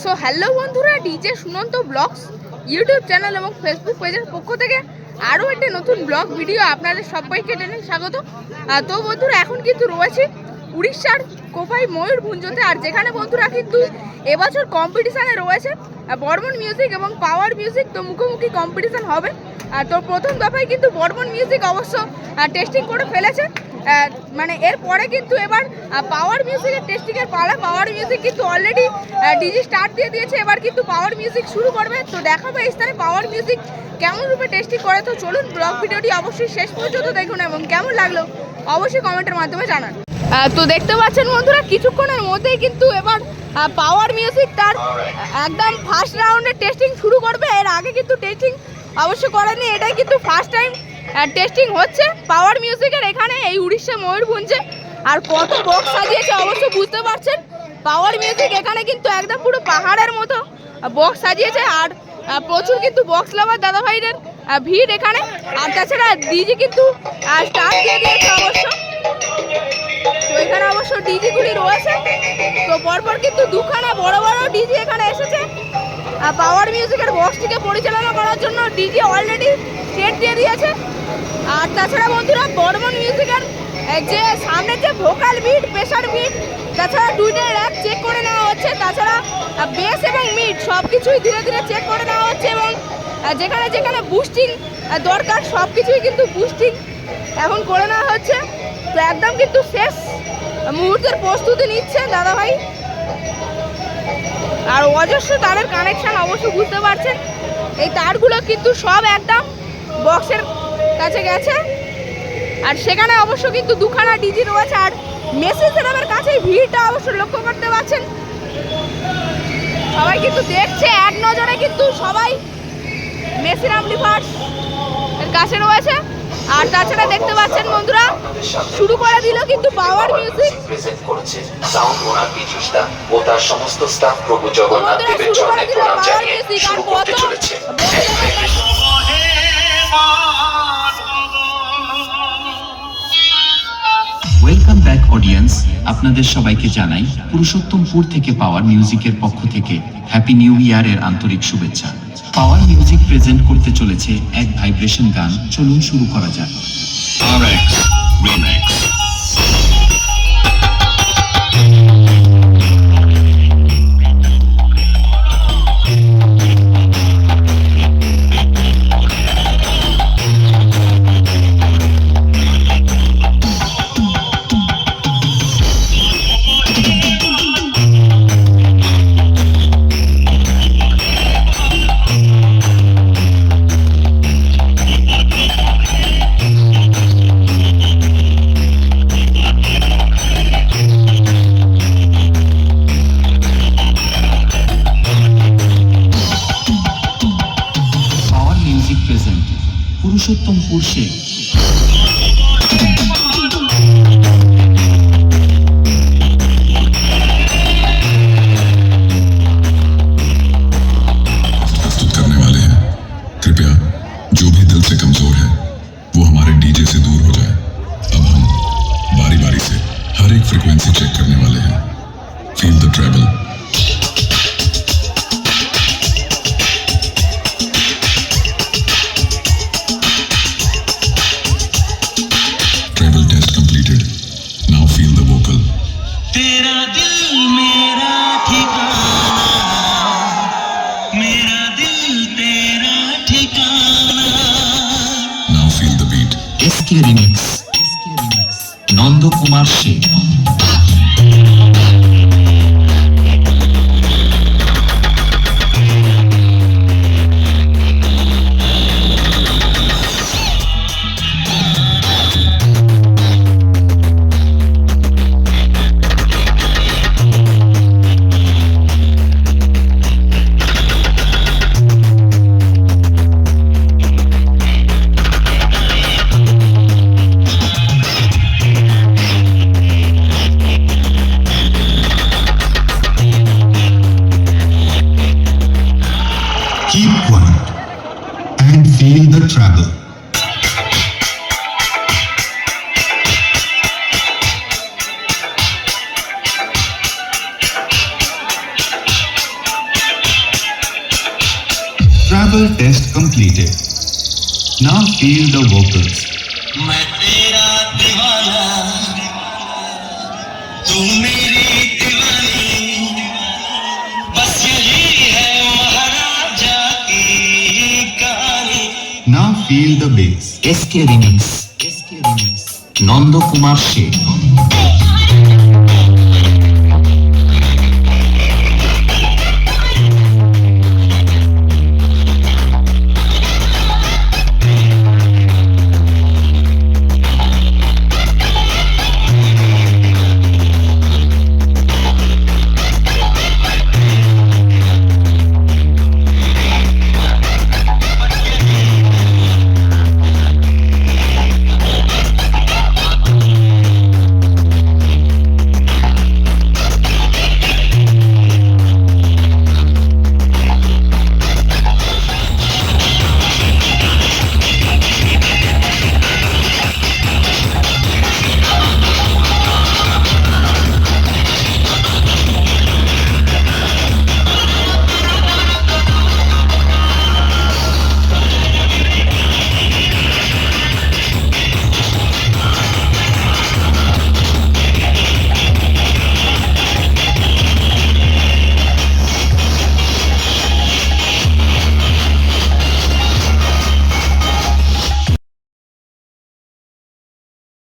So hello বন্ধুরা DJ Sunanta blogs YouTube channel এবং Facebook পেজের পক্ষ থেকে আরও একটি নতুন ব্লগ ভিডিও আপনাদের সবাইকে জানাই স্বাগত। তো বন্ধুরা, এখন কিন্তু রয়েছে উড়িষ্যার কোপাই ময়ূরভঞ্জতে আর যেখানে বন্ধুরা কিন্তু এবছর কম্পিটিশানে রয়েছে বর্মন মিউজিক এবং পাওয়ার মিউজিক তো মুখোমুখি কম্পিটিশান হবে। আর তো প্রথম দফায় কিন্তু বর্মন মিউজিক অবশ্য টেস্টিং করে ফেলেছে। মানে এরপরে কিন্তু এবার পাওয়ার মিউজিকের টেস্টিংয়ের পালা। পাওয়ার মিউজিক কিন্তু অলরেডি ডিজি স্টার্ট দিয়ে দিয়েছে। এবার কিন্তু পাওয়ার মিউজিক শুরু করবে। তো দেখাবো এই স্থানে পাওয়ার মিউজিক কেমন রূপে টেস্টিং করে। তো চলুন ব্লগ ভিডিওটি অবশ্যই শেষ পর্যন্ত দেখুন এবং কেমন লাগল অবশ্যই কমেন্টের মাধ্যমে জানান। তো দেখতে পাচ্ছেন বন্ধুরা, কিছুক্ষণের মধ্যেই কিন্তু এবার পাওয়ার মিউজিক তার একদম ফার্স্ট রাউন্ডের টেস্টিং শুরু করবে। এর আগে কিন্তু টেস্টিং অবশ্য করেনি। এটাই কিন্তু ফার্স্ট টাইম টেস্টিং হচ্ছে। পাওয়ার মিউজিকের এখানে এই উড়িষ্যা ময়ূরভঞ্জে। আর কত বক্স সাজিয়েছে অবশ্য বুঝতে পারছেন? পাওয়ার মিউজিক এখানে কিন্তু একদম পুরো পাহাড়ের মতো বক্স সাজিয়েছে। আর প্রচুর কিন্তু বক্স লাভার দাদা ভাইদের ভিড় এখানে। আর তাছাড়া ডিজি কিন্তু স্টার্ট দিয়ে দিয়েছে অবশ্য। এখানে অবশ্য ডিজিগুলি রয়েছে। তো পরপর কিন্তু দুখানা বড় বড় ডিজি এখানে এসেছে। পাওয়ার মিউজিকের বক্সটিকে পরিচালনা করার জন্য ডিজি অলরেডি সেট দিয়ে দিয়েছে। আর তাছাড়া বন্ধুরা বর্মন মিউজিকের যে সামনে যে ভোকাল বিট প্রেশার বিট তাছাড়া দুইটার র্যাক চেক করে নেওয়া হচ্ছে। তাছাড়া বেস এবং মিট সব কিছুই ধীরে ধীরে চেক করে নেওয়া হচ্ছে এবং যেখানে যেখানে বুস্টিং দরকার সব কিছুই কিন্তু বুস্টিং এখন করে নেওয়া হচ্ছে। একদম কিন্তু শেষ। মুহূর্তের প্রস্তুতি নিচ্ছে দাদাভাই। আর অজস্র তারের কানেকশান অবশ্য বুঝতে পারছেন। এই তারগুলো কিন্তু সব একদম বক্সের কাছে গেছে। আর সেখানে অবশ্য কিন্তু দুখানা ডিজি রয়েছে। আর মেসি সিনেমের কাছে ভিড়টা অবশ্য লক্ষ্য করতে পারছেন। সবাই কিন্তু দেখছে, এক নজরে কিন্তু সবাই মেসি রামলিভার্স এর কাছে রয়েছে। আর তাছাড়া দেখতে পাচ্ছেন বন্ধুরা, শুরু করে দিল কিন্তু power music present sound owner ও তার সমস্ত স্টাফ প্রভু জগন্নাথ দেবের চরণে প্রণাম জানিয়ে শুরু করতে চলেছে ওয়েলকাম ব্যাক অডিয়েন্স আপনাদের সবাইকে জানাই পুরুষোত্তমপুর থেকে পাওয়ার মিউজিকের পক্ষ থেকে হ্যাপি নিউ ইয়ারের আন্তরিক শুভেচ্ছা। পাওয়ার মিউজিক প্রেজেন্ট করতে চলেছে এক ভাইব্রেশন গান চলুন শুরু করা যাক RX Remix. Present Purushottam Sheikh Nandakumar Sheikh Feel the Travel. Travel test completed. Now feel the vocals. मैं तेरा दीवाना तू मेरी The bass. SK remix SK remix Nandakumar Sheikh